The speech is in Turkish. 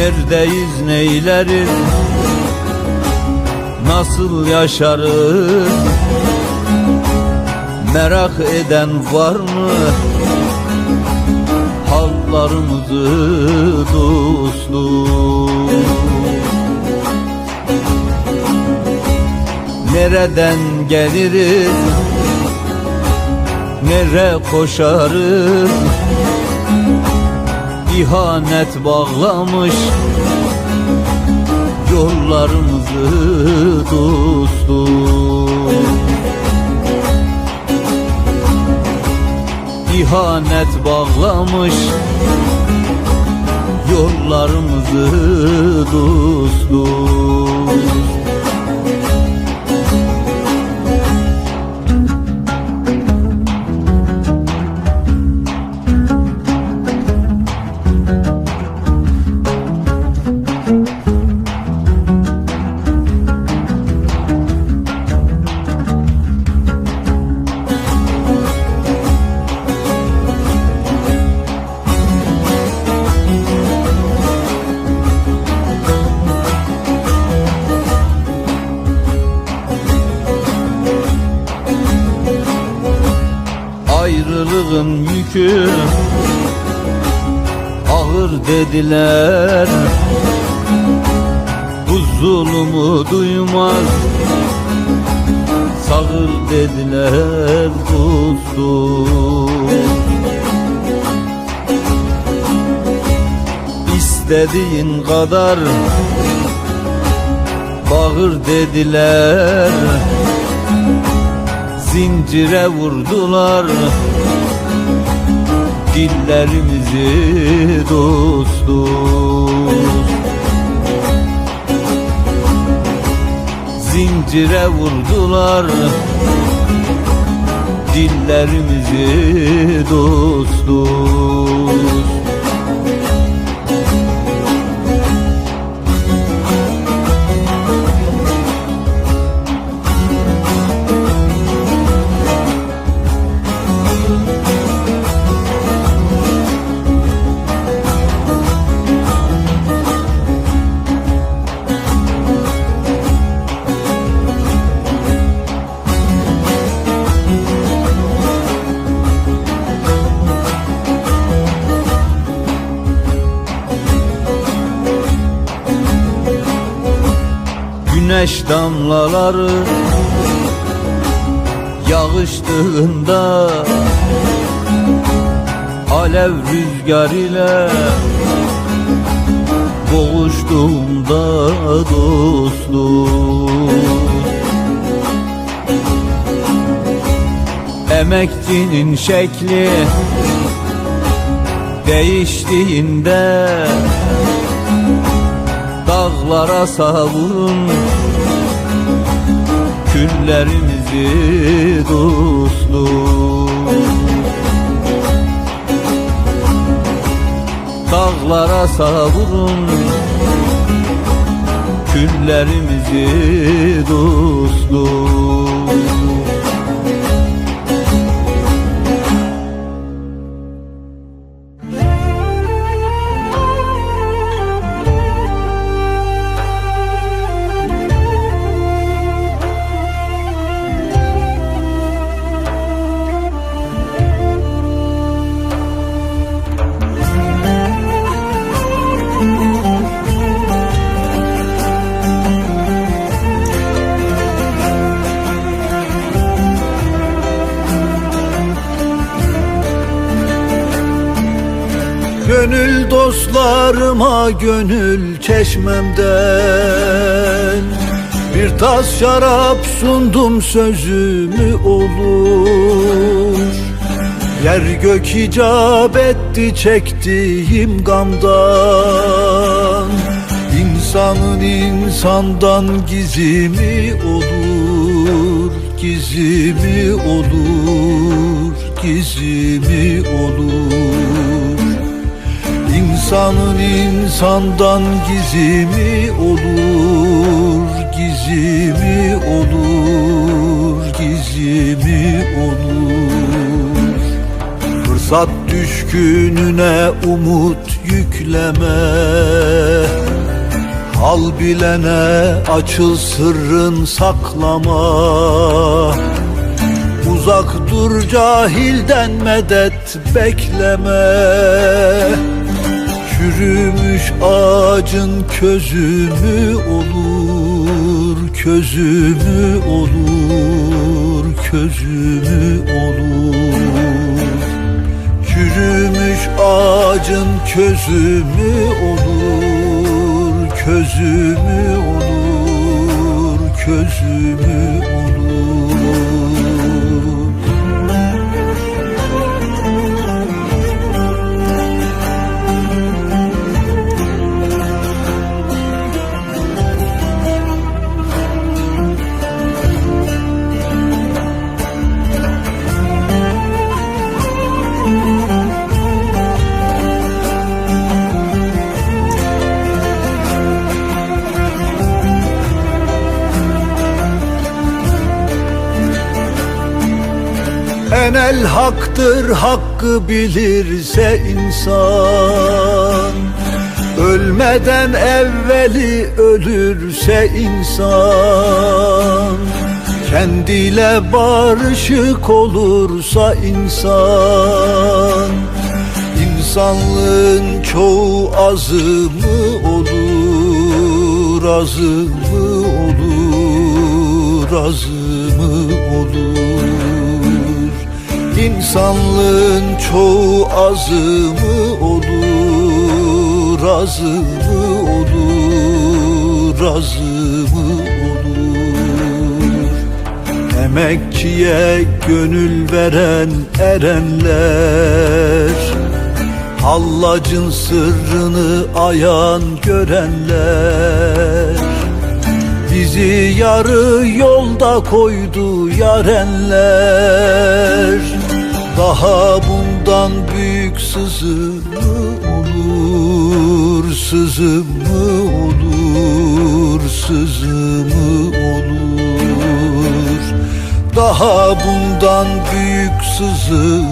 Neredeyiz neyleriz? Nasıl yaşarız? Merak eden var mı? Hallarımızı dostum Nereden geliriz? Nere koşarız İhanet bağlamış Yollarımızı dostum İhanet bağlamış Yollarımızı dostum Ağır dediler. Bu zulümü duymaz. Sağır dediler dostum İstediğin kadar Bağır dediler. Zincire vurdular. Dillerimizi dostum Zincire vurdular Dillerimizi dostum Güneş damlaları Yağıştığında Alev rüzgar ile Boğuştuğumda dostum Emekçinin şekli Değiştiğinde dağlara savurun küllerimizi dostum. Dağlara savurun. Küllerimizi dostum Gönül dostlarıma gönül çeşmemden. Bir tas şarap sundum sözümü olur. Yer gök icap etti çektiğim gamdan. İnsanın insandan gizimi olur Gizimi olur Gizimi olur İnsanın insandan gizimi olur Gizimi olur Gizimi olur. Zat düşkününe umut yükleme Hal bilene açıl sırrın saklama. Uzak dur cahilden medet bekleme Çürümüş ağacın közü mü olur Közü mü olur Közü mü olur. Çürümüş ağacın közü mü olur Közü mü olur Közü mü olur Enel haktır hakkı bilirse insan. Ölmeden evveli ölürse insan. Kendiyle barışık olursa insan. İnsanlığın çoğu azı mı olur Azı mı olur Azı mı olur İnsanlığın çoğu azı mı olur Azı mı olur Azı mı olur. Emekçiye gönül veren erenler Hallacın sırrını ayan görenler Bizi yarı yolda koydu yarenler Daha bundan büyük sızı mı olur Sızı mı olur Sızı mı olur? Daha bundan büyük sızı